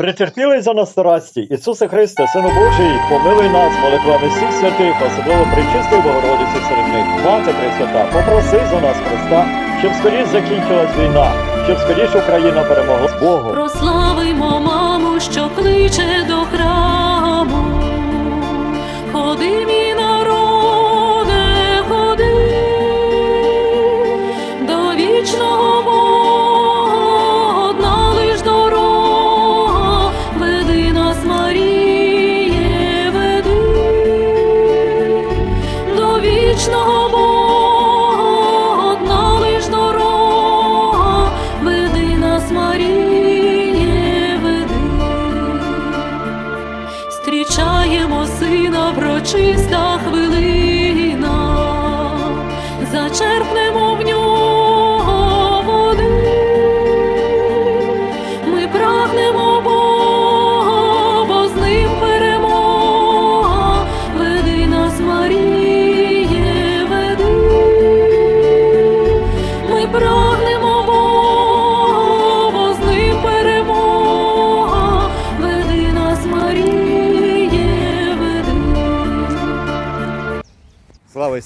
Претерпілий за нас страсті, Ісусе Христе, Сину Божий, помилуй нас молитвами всіх святих, особливо причистої Богородиці серед них. Мати Пресвята, попроси за нас Христа, щоб скоріш закінчилась війна, щоб скоріш Україна перемогла з Богом. Прославимо маму, що кличе до храму.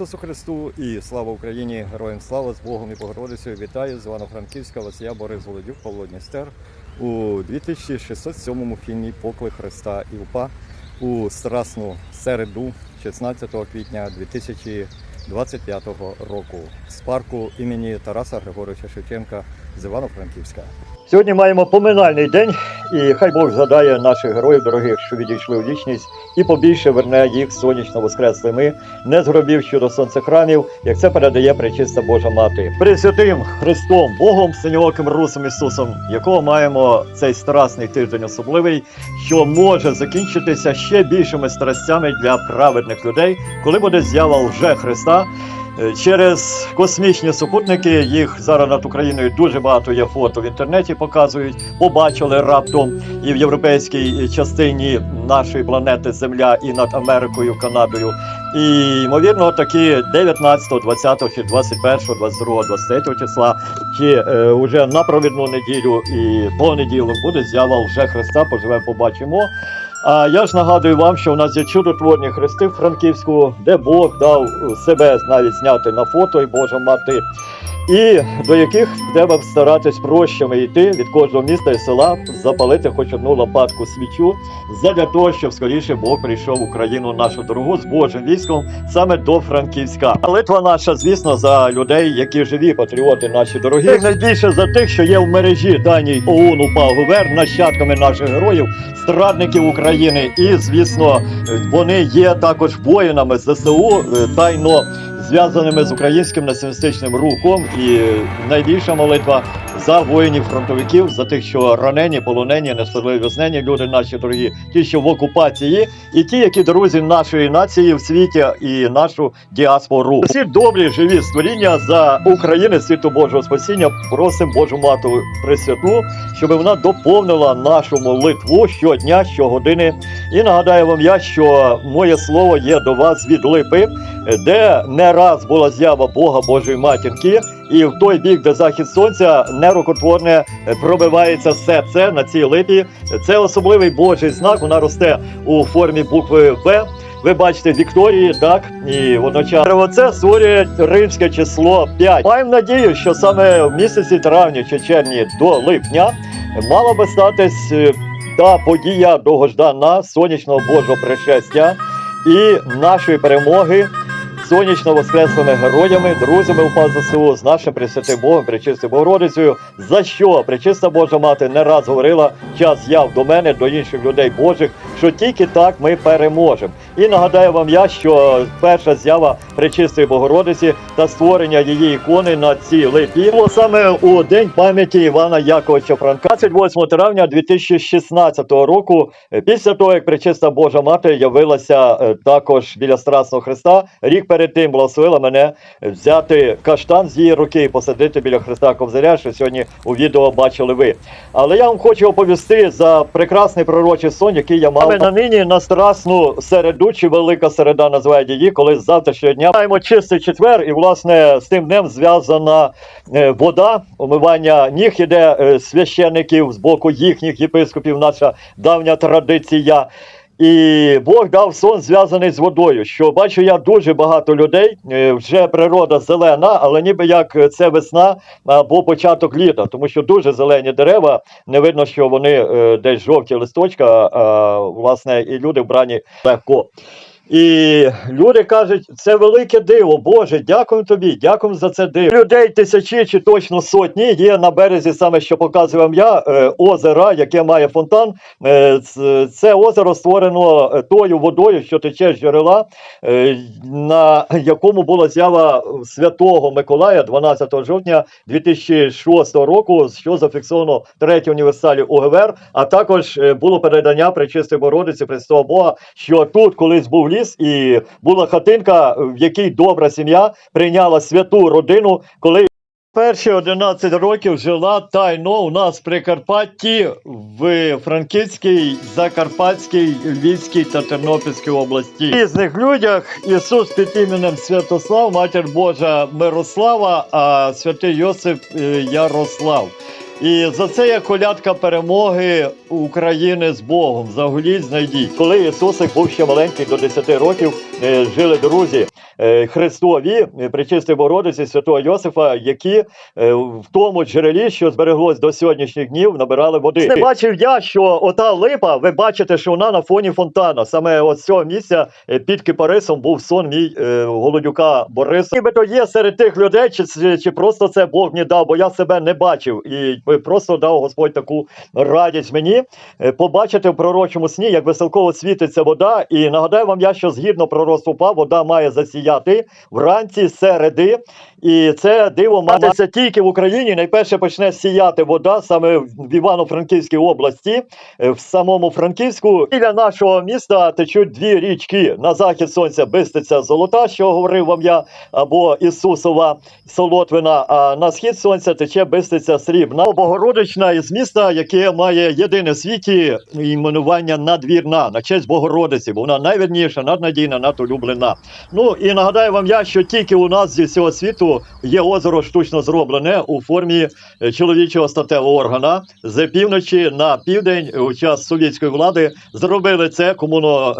Ісусу Христу і слава Україні! Героям слава з Богом і Богородицею! Вітаю з Івано-Франківська Васія Борис Володюк, Павло Дністер у 2607 фільмі Поклик Христа і УПА у Страсну середу 16 квітня 2025 року з парку імені Тараса Григоровича Шевченка з Івано-Франківська. Сьогодні маємо поминальний день, і хай Бог згадає наших героїв дорогих, що відійшли у вічність, і побільше верне їх сонячно воскреслими, не зробив щодо сонцехрамів, як це передає пречиста Божа Мати. Пресвятим Христом, Богом, синьоким Русом Ісусом, якого маємо цей страсний тиждень особливий, що може закінчитися ще більшими страстями для праведних людей, коли буде з'ява лже Христа. Е, Через космічні супутники їх зараз над Україною дуже багато є фото в інтернеті. Показують, побачили раптом і в європейській частині нашої планети Земля, і над Америкою, Канадою. І ймовірно, такі 19, 20, чи 21, 22, 23 числа, чи е, уже на провідну неділю і понеділок буде з'ява лже Христа. Поживемо, побачимо. А я ж нагадую вам, що у нас є чудотворні хрести в Франківську, де Бог дав себе навіть зняти на фото і Божа мати, і до яких треба старатись прощами йти від кожного міста і села, запалити хоч одну лопатку свічу, задля того, щоб скоріше Бог прийшов Україну нашу дорогу з Божим військом саме до Франківська. Молитва наша, звісно, за людей, які живі, патріоти наші дорогі. Найбільше за тих, що є в мережі даній ОУН УПА ГУВЕР, нащадками наших героїв, страдників України. І, звісно, вони є також воїнами ЗСУ е, тайно зв'язаними з українським націоналістичним рухом. І найбільша молитва за воїнів фронтовиків, за тих, що ранені, полонені, несправедливо знені, люди наші дорогі, ті, що в окупації, і ті, які друзі нашої нації в світі і нашу діаспору. Всі добрі, живі створіння за України, світу Божого спасіння. Просимо Божу мату Пресвяту, щоб вона доповнила нашу молитву щодня, щогодини. І нагадаю вам я, що моє слово є до вас від липи, де не раз була з'ява Бога Божої матінки, і в той бік, де захід сонця, нерукотворне пробивається все це на цій липі. Це особливий Божий знак. Вона росте у формі букви В. Ви бачите Вікторії, так і водночас це створює римське число 5. Маємо надію, що саме в місяці травні чи червні до липня мала би статись е, та подія довгождана сонячного Божого пришестя і нашої перемоги сонячно воскреслими героями, друзями УПА ЗСУ з нашим Пресвятим Богом, Пречистою Богородицею, за що Пречиста Божа Мати не раз говорила час з'яв до мене, до інших людей Божих, що тільки так ми переможемо. І нагадаю вам я, що перша з'ява Пречистої Богородиці та створення її ікони на цій липі було саме у день пам'яті Івана Яковича Франка, 28 травня 2016 року, після того як Пречиста Божа Мати явилася е, також біля Страсного Христа, рік перед тим благословила мене взяти каштан з її руки і посадити біля Христа Ковзаря, що сьогодні у відео бачили ви. Але я вам хочу оповісти. За прекрасний пророчий сон, який я мав. На нині на страсну середу, чи велика середа називають її, коли з завтрашнього дня маємо чистий четвер, і власне з тим днем зв'язана е, вода, омивання ніг іде е, священиків з боку їхніх єпископів, наша давня традиція. І Бог дав сон зв'язаний з водою. Що бачу я дуже багато людей. е, Вже природа зелена, але ніби як це весна або початок літа, тому що дуже зелені дерева. Не видно, що вони е, десь жовті листочка, а, власне, і люди вбрані легко. І люди кажуть, це велике диво. Боже, дякую тобі, дякую за це диво. Людей тисячі чи точно сотні є на березі, саме що показую вам я, е, озера, яке має фонтан. Е, Це озеро створено е, тою водою, що тече з джерела, на якому була з'ява святого Миколая 12 жовтня 2006 року, що зафіксовано третій універсалі УГВР, а також було передання Пречистої Богородиці Христова Бога, що тут колись був ліс і була хатинка, в якій добра сім'я прийняла святу родину, коли Перші 11 років жила тайно у нас в Прикарпатті в Франківській, Закарпатській, Львівській та Тернопільській області. В різних людях Ісус під іменем Святослав, Матір Божа Мирослава, а святий Йосип е, Ярослав. І за це є колядка перемоги України з Богом. Загуліть, знайдіть. Коли Ісусик був ще маленький до 10 років, жили друзі е, Христові, е, Пречистої Богородиці, святого Йосифа, які е, в тому джерелі, що збереглось до сьогоднішніх днів, набирали води. Не бачив я, що ота липа, ви бачите, що вона на фоні фонтана. Саме от цього місця е, під кипарисом був сон мій е, голодюка Бориса. Нібито є серед тих людей, чи, чи, просто це Бог мені дав, бо я себе не бачив. І е, просто дав Господь таку радість мені е, побачити в пророчому сні, як веселково світиться вода. І нагадаю вам я, що згідно УПА, вода має засіяти вранці середи. І це диво матися тільки в Україні. Найперше почне сіяти вода саме в Івано-Франківській області, е, в самому Франківську. Біля нашого міста течуть дві річки. На захід сонця Бистиця Золота, що говорив вам я, або Ісусова Солотвина. А на схід сонця тече Бистиця Срібна. Богородична із міста, яке має єдине світі іменування надвірна на честь Богородиці, бо вона найвірніша, наднадійна, надулюблена. Ну і нагадаю вам я, що тільки у нас зі всього світу є озеро штучно зроблене у формі е, чоловічого статевого органа з півночі на південь у час совєтської влади зробили це комуно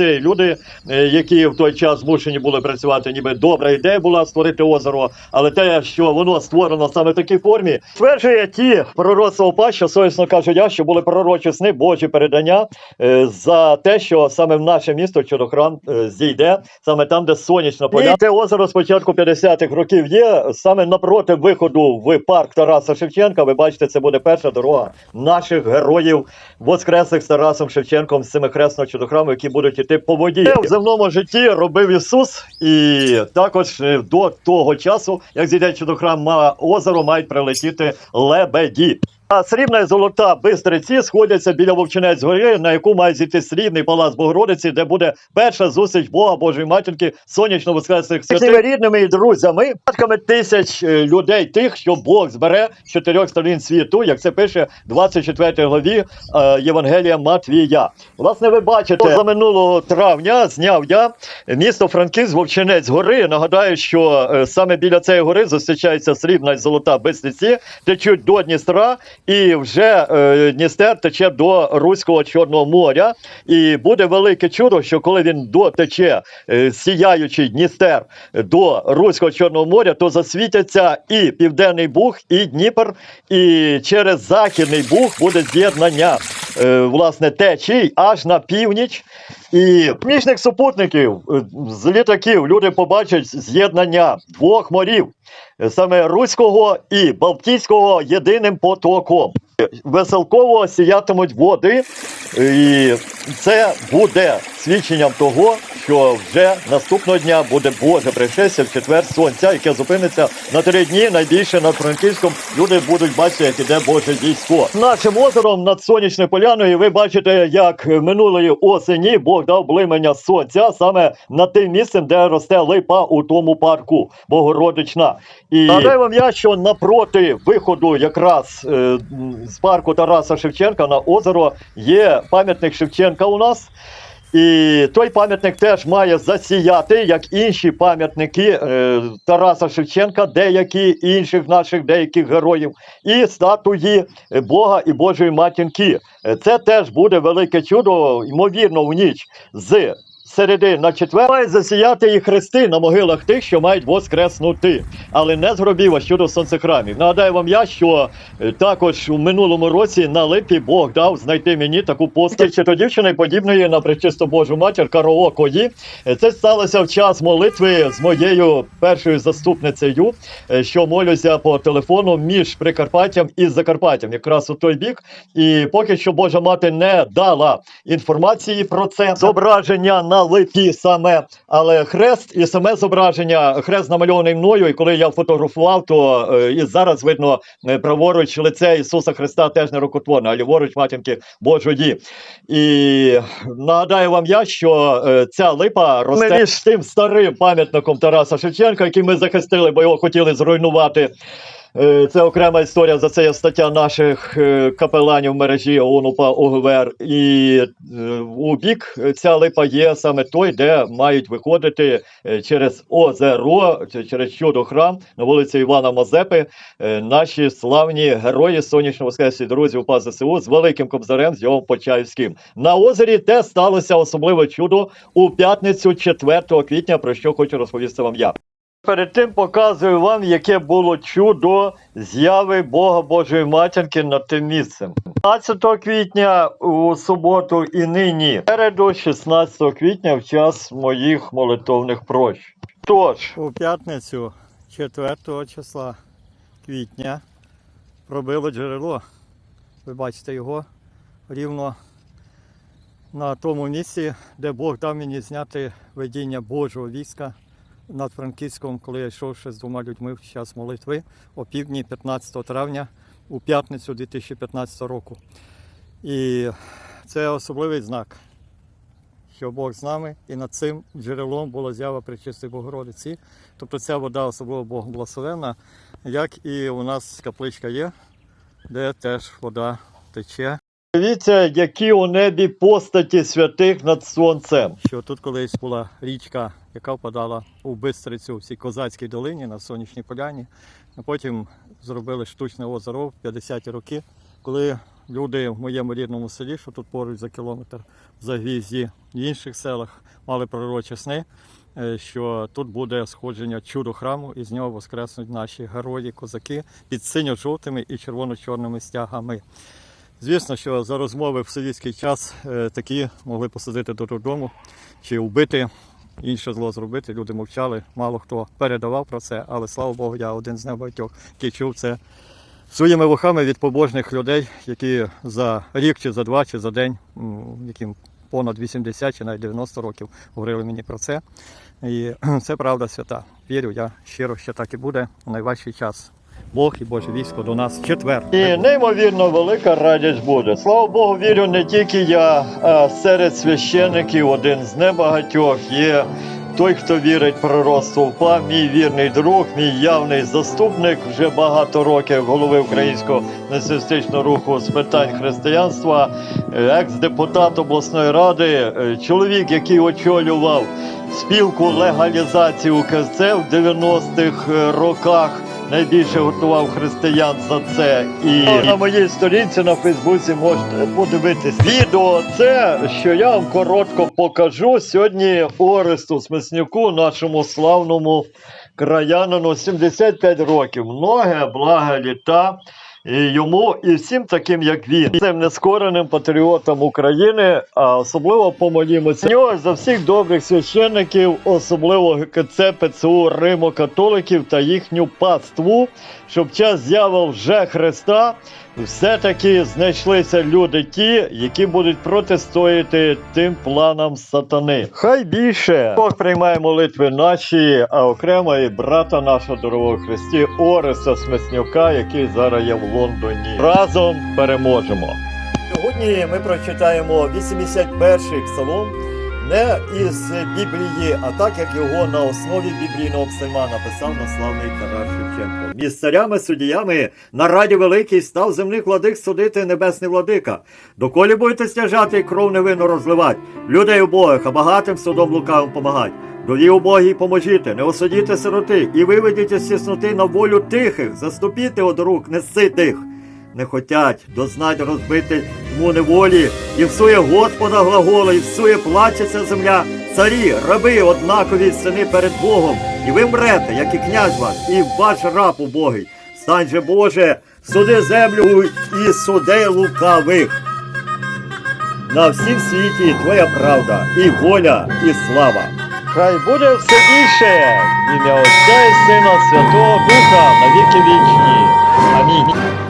е, люди, е, які в той час змушені були працювати, ніби добра ідея була створити озеро, але те, що воно створено саме в такій формі, стверджує ті пророцтва ОПА, що совісно кажу я, що були пророчі сни, Божі передання е, за те, що саме в наше місто Чудохрам е, зійде, саме там, де сонячна поля. Те озеро з початку 50-х років є саме напроти виходу в парк Тараса Шевченка. Ви бачите, це буде перша дорога наших героїв, воскреслих з Тарасом Шевченком з цими хресного чудохраму, які будуть іти по воді. Це в земному житті робив Ісус, і також е, до того часу, як зійде чудохрам озеро, мають прилетіти лебеді. А срібна і золота бистриці сходяться біля Вовчинець гори, на яку має зійти срібний палац Богородиці, де буде перша зустріч Бога Божої матінки сонячно воскресних святих рідними і друзями, батьками тисяч е, людей, тих, що Бог збере з чотирьох сторін світу, як це пише в 24 главі е, Євангелія Матвія. Власне, ви бачите, за минулого травня зняв я місто Франківськ Вовчинець гори. Нагадаю, що е, саме біля цієї гори зустрічається срібна і золота бистриці, течуть до Дністра. І вже е, Дністер тече до Руського Чорного моря. І буде велике чудо, що коли він дотече, е, сіяючий Дністер до Руського Чорного моря, то засвітяться і Південний Буг, і Дніпр, і через Західний Буг буде з'єднання е, власне течій аж на північ. І північних супутників е, з літаків люди побачать з'єднання двох морів, саме Руського і Балтійського єдиним потоком. Веселково сіятимуть води, і це буде свідченням того, що вже наступного дня буде Боже пришестя в четвер сонця, яке зупиниться на три дні. Найбільше над Франківськом люди будуть бачити, як іде Боже дійство. Нашим озером над сонячною поляною ви бачите, як минулої осені Бог дав блимання сонця саме над тим місцем, де росте липа у тому парку Богородична. І нагадаю вам я, що напроти виходу якраз е, з парку Тараса Шевченка на озеро є пам'ятник Шевченка у нас. І той пам'ятник теж має засіяти, як інші пам'ятники е, Тараса Шевченка, деякі інших наших деяких героїв, і статуї Бога і Божої матінки. Е, Це теж буде велике чудо, ймовірно, в ніч з середи на четвер мають засіяти і хрести на могилах тих, що мають воскреснути, але не з гробів, а щодо сонцехрамів. Нагадаю вам я, що е, також у минулому році на липі Бог дав знайти мені таку постать чи то дівчини, подібної на пречисту Божу матір Кароокої. Е, Це сталося в час молитви з моєю першою заступницею, е, що молюся по телефону між Прикарпаттям і Закарпаттям, якраз у той бік. І поки що Божа мати не дала інформації про це зображення на липі саме, але хрест і саме зображення, хрест намальований мною. І коли я фотографував, то е, і зараз видно е, праворуч лице Ісуса Христа теж не рукотворне, а ліворуч матінки Божої. І нагадаю вам я, що е, ця липа росте між тим старим пам'ятником Тараса Шевченка, який ми захистили, бо його хотіли зруйнувати. Е, Це окрема історія. За це є стаття наших е, капеланів мережі ОНУПА ОГВР. І е, у бік ця липа є саме той, де мають виходити через озеро, через чудо храм на вулиці Івана Мазепи. Наші славні герої сонячного воскресні друзі УПА ЗСУ з великим кобзарем з його Почаївським. На озері те сталося особливе чудо у п'ятницю 4 квітня, про що хочу розповісти вам я. Перед тим показую вам, яке було чудо зяви Бога Божої Матінки над тим місцем. 15 квітня у суботу і нині, переду 16 квітня в час моїх молитовних прощ. Тож, У п'ятницю 4 числа квітня пробило джерело. Ви бачите його рівно на тому місці, де Бог дав мені зняти видіння Божого війська над Франківськом, коли я йшов ще з двома людьми в час молитви о півдні 15 травня у п'ятницю 2015 року. І це особливий знак, що Бог з нами, і над цим джерелом була зява Пречистої Богородиці. Тобто ця вода особливо Богом благословена, як і у нас капличка є, де теж вода тече. Дивіться, які у небі постаті святих над сонцем. Що тут колись була річка, яка впадала у Бистрицю в цій козацькій долині на сонячній поляні. А потім зробили штучне озеро в 50-ті роки, коли люди в моєму рідному селі, що тут поруч за кілометр в Загвізді, в інших селах мали пророчі сни, е, що тут буде сходження чудо храму, і з нього воскреснуть наші герої, козаки під синьо-жовтими і червоно-чорними стягами. Звісно, що за розмови в совєтський час е, такі могли посадити до додому чи вбити, інше зло зробити. Люди мовчали, мало хто передавав про це, але слава Богу, я один з небагатьох, який чув це своїми вухами від побожних людей, які за рік, чи за два, чи за день, яким понад 80 чи навіть 90 років говорили мені про це. І це правда свята. Вірю, я щиро, що так і буде найважчий час. Бог і Боже військо до нас четвер. І неймовірно велика радість буде. Слава Богу, вірю, не тільки я, а серед священиків один з небагатьох є той, хто вірить в пророцтво УПА, мій вірний друг, мій явний заступник вже багато років голови українського націоналістичного руху з питань християнства, е, екс-депутат обласної ради, е, чоловік, який очолював спілку легалізації УКЦ в 90-х роках найбільше готував християн за це. І на моїй сторінці на Фейсбуці можете подивитись відео. Це що я вам коротко покажу сьогодні Оресту Смиснюку, нашому славному краянину, 75 років. Многе блага літа. І йому і всім таким, як він, цим нескореним патріотам України, а особливо помолімося нього за всіх добрих священників, особливо ГКЦ, ПЦУ, Римо-католиків та їхню паству, щоб час з'явив вже Христа все-таки знайшлися люди ті, які будуть протистояти тим планам сатани. Хай більше Бог приймає молитви наші, а окремо і брата нашого дорогого Христі Ореста Смеснюка, який зараз є в Лондоні. Разом переможемо. Сьогодні ми прочитаємо 81-й псалом не із Біблії, а так як його на основі біблійного псальма написав наславний Тарас Шевченко. Між царями суддями на раді великій став земних владик судити небесний владика. Доколі будете стяжати і кров невинно розливать, людей убогих, а багатим судом лукавим помагать. Дові убогій поможіте, не осудіте сироти, і виведіть із тісноти на волю тихих, заступіте од рук неситих не хотять дознать розбити йому неволі, і всує Господа глагола, і всує плачеться земля. Царі, раби, однакові сини перед Богом, і ви мрете, як і князь ваш, і ваш раб убогий. Стань же Боже, суди землю і суди лукавих. На всім світі твоя правда, і воля, і слава. Хай буде все більше ім'я Отця і Сина Святого Духа на віки вічні. Амінь.